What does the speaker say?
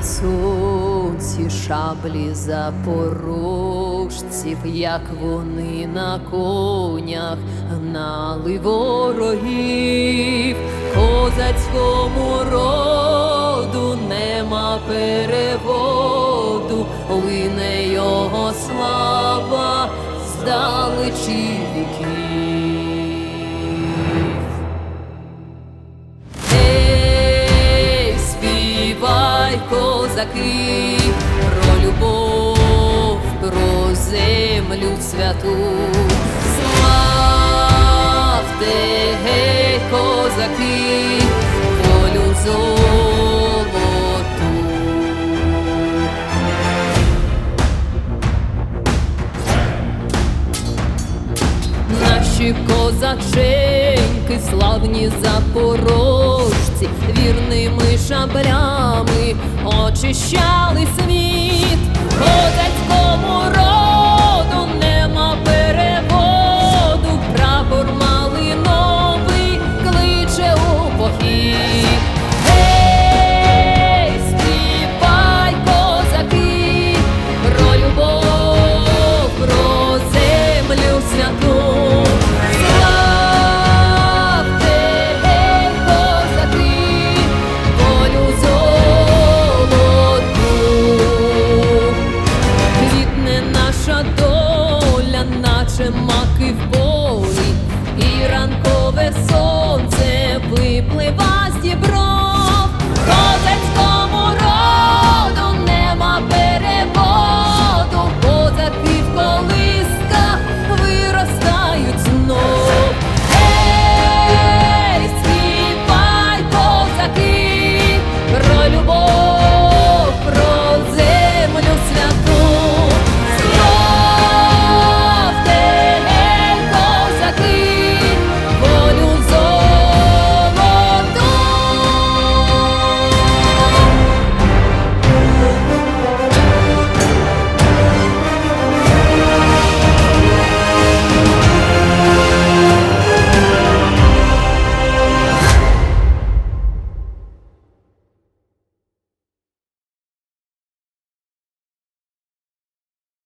на сонці шаблі запорожців, як вони на конях гнали ворогів, козацькому роду нема переводу, лине його слава здалечі козаки, про любов, про землю святу. Славте, гей, козаки, волю золоту. Наші козаченьки, славні запорожці, шаблями очищали світ, козацькому роду нема переводу, прапор малиновий кличе у похід. наче маки в